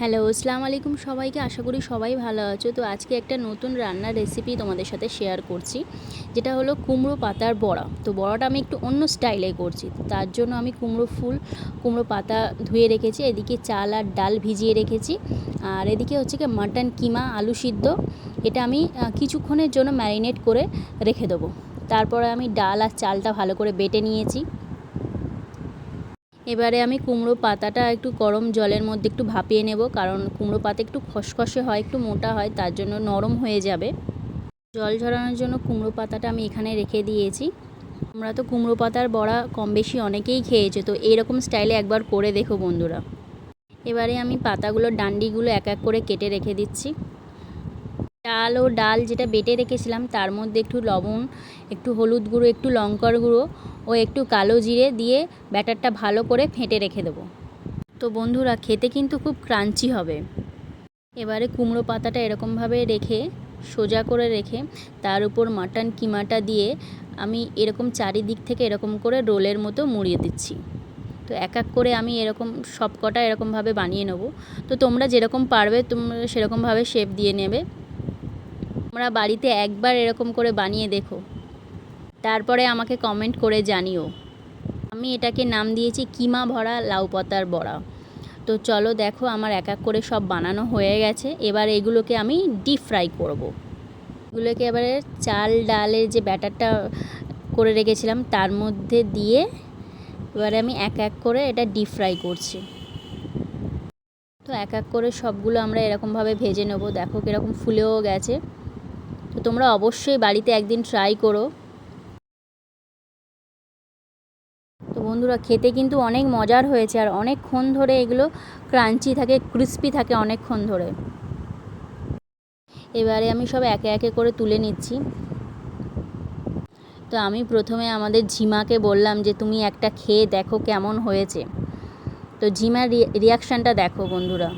Hello, আসসালামু আলাইকুম সবাইকে। আশা করি সবাই ভালো আছো। তো আজকে একটা নতুন রান্নার রেসিপি তোমাদের সাথে শেয়ার করছি। যেটা হলো কুমড়ো পাতার বড়া। তো বড়াটা আমি একটু অন্য স্টাইলে করছি। তার জন্য আমি কুমড়ো ফুল, কুমড়ো পাতা ধুয়ে রেখেছি। এদিকে চাল আর ডাল ভিজিয়ে রেখেছি। আর এদিকে হচ্ছে কি মাটন কিমা, আলু সিদ্ধ। এটা আমি কিছুক্ষণের জন্য ম্যারিনেট করে রেখে দেবো। তারপরে আমি ডাল আর চালটা ভালো করে বেটে নিয়েছি। এবারে আমি কুমড়ো পাতাটা একটু গরম জলের মধ্যে একটু ভাপিয়ে নেব, কারণ কুমড়ো পাতা একটু খসখসে হয়, একটু মোটা হয়, তার জন্য নরম হয়ে যাবে। জল ঝরানোর জন্য কুমড়ো পাতাটা আমি এখানে রেখে দিয়েছি। আমরা তো কুমড়ো পাতার বড়া কম বেশি অনেকেই খেয়েছে, তো এইরকম স্টাইলে একবার করে দেখো বন্ধুরা। এবারে আমি পাতাগুলোর ডান্ডিগুলো এক এক করে কেটে রেখে দিচ্ছি। ডাল ও ডাল যেটা বেটে রেখেছিলাম, তার মধ্যে একটু লবণ, একটু হলুদ গুঁড়ো, একটু লঙ্কার গুঁড়ো ও একটু কালো জিরে দিয়ে ব্যাটারটা ভালো করে ফেটে রেখে দেবো। তো বন্ধুরা, খেতে কিন্তু খুব ক্রাঞ্চি হবে। এবারে কুমড়ো পাতাটা এরকমভাবে রেখে, সোজা করে রেখে, তার উপর মাটন কিমাটা দিয়ে আমি এরকম চারিদিক থেকে এরকম করে রোলের মতো মুড়িয়ে দিচ্ছি। তো এক এক করে আমি এরকম সব কটা এরকমভাবে বানিয়ে নেব। তো তোমরা যেরকম পারবে, তোমরা সেরকমভাবে শেপ দিয়ে নেবে। তোমরা বাড়িতে একবার এরকম করে বানিয়ে দেখো। তারপরে আমাকে কমেন্ট করে জানিও। আমি এটাকে নাম দিয়েছি কিমা ভরা লাউ পাতার বড়া। তো চলো দেখো আমার এক এক করে সব বানানো হয়ে গেছে। এবার এগুলোকে আমি ডিপ ফ্রাই করব। এগুলোকে এবারে চাল ডালের যে ব্যাটারটা করে রেখেছিলাম, তার মধ্যে দিয়ে এবারে আমি এক এক করে এটা ডিপ ফ্রাই করছি। তো এক এক করে সবগুলো আমরা এরকমভাবে ভেজে নেব। দেখো কীরকম ফুলেও গেছে। তো তোমরা অবশ্যই বাড়িতে একদিন ট্রাই করো। তো বন্ধুরা, খেতে কিন্তু অনেক মজার হয়েছে আর অনেকক্ষণ ধরে এগুলো ক্রাঞ্চি থাকে ক্রিস্পি থাকে অনেকক্ষণ ধরে। এবারে আমি সব একে একে করে তুলে নিচ্ছি। তো আমি প্রথমে আমাদের ঝিমাকে বললাম যে, তুমি একটা খেয়ে দেখো কেমন হয়েছে। তো ঝিমার রিয়াকশানটা দেখো বন্ধুরা।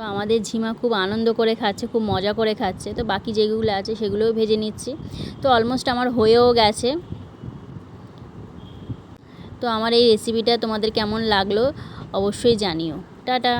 তো আমাদের ঝিমা খুব আনন্দ করে খাচ্ছে, খুব মজা করে খাচ্ছে। তো বাকি যেগুলো আছে সেগুলোও ভেজে নিচ্ছি। তো অলমোস্ট আমার হয়েও গেছে। তো আমার এই রেসিপিটা তোমাদের কেমন লাগল অবশ্যই জানিও। টাটা!